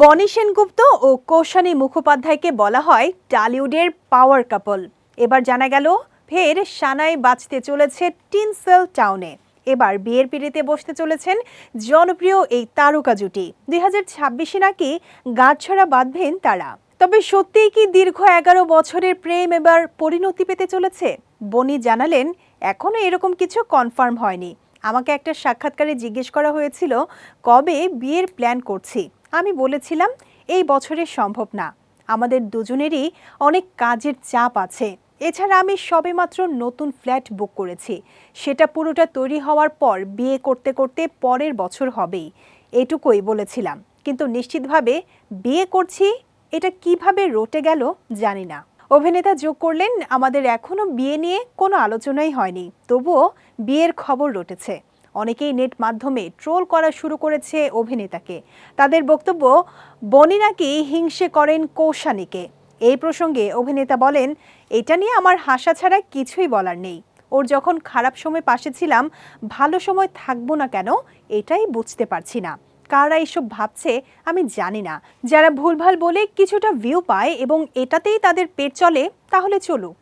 বনি সেনগুপ্ত ও কৌশানী মুখোপাধ্যায়কে বলা হয় টালিউডের পাওয়ার কাপল। এবার জানা গেল, ফের সানাই বাঁচতে চলেছে টিনসেল টাউনে। এবার বিয়ের পিড়িতে বসতে চলেছেন জনপ্রিয় এই তারকা জুটি। দুই হাজার ছাব্বিশে নাকি গাঁটছড়া বাঁধবেন তারা। তবে সত্যিই কি দীর্ঘ এগারো বছরের প্রেম এবার পরিণতি পেতে চলেছে? বনি জানালেন এখনও এরকম কিছু কনফার্ম হয়নি। আমাকে একটা সাক্ষাৎকারে জিজ্ঞেস করা হয়েছিল, কবে বিয়ের প্ল্যান করছি? আমি বলেছিলাম, এই বছরে সম্ভব না। আমাদের দুজনেরই অনেক কাজের চাপ আছে। এছাড়া আমি সবেমাত্র নতুন ফ্ল্যাট বুক করেছি। সেটা পুরোটা তৈরি হওয়ার পর বিয়ে করতে করতে পরের বছর হবেই। এটুকুই বলেছিলাম। কিন্তু নিশ্চিতভাবে বিয়ে করছি, এটা কীভাবে রটে গেল জানি না। অভিনেতা যোগ করলেন। আমাদের এখনও বিয়ে নিয়ে কোনো আলোচনাই হয়নি। তবুও বিয়ের খবর রটেছে। অনেকেই নেট মাধ্যমে ট্রোল করা শুরু করেছে অভিনেতাকে। তাদের বক্তব্য, বনি নাকি হিংসে করেন কৌশানীকে। এই প্রসঙ্গে অভিনেতা বলেন, এটা নিয়ে আমার হাসা ছাড়া কিছুই বলার নেই। ওর যখন খারাপ সময় পাশে ছিলাম, ভালো সময় থাকব না কেন, এটাই বুঝতে পারছি না। কারা এসব ভাবছে আমি জানি না। যারা ভুলভাল বলে কিছুটা ভিউ পায় এবং এটাতেই তাদের পেট চলে, তাহলে চলুক।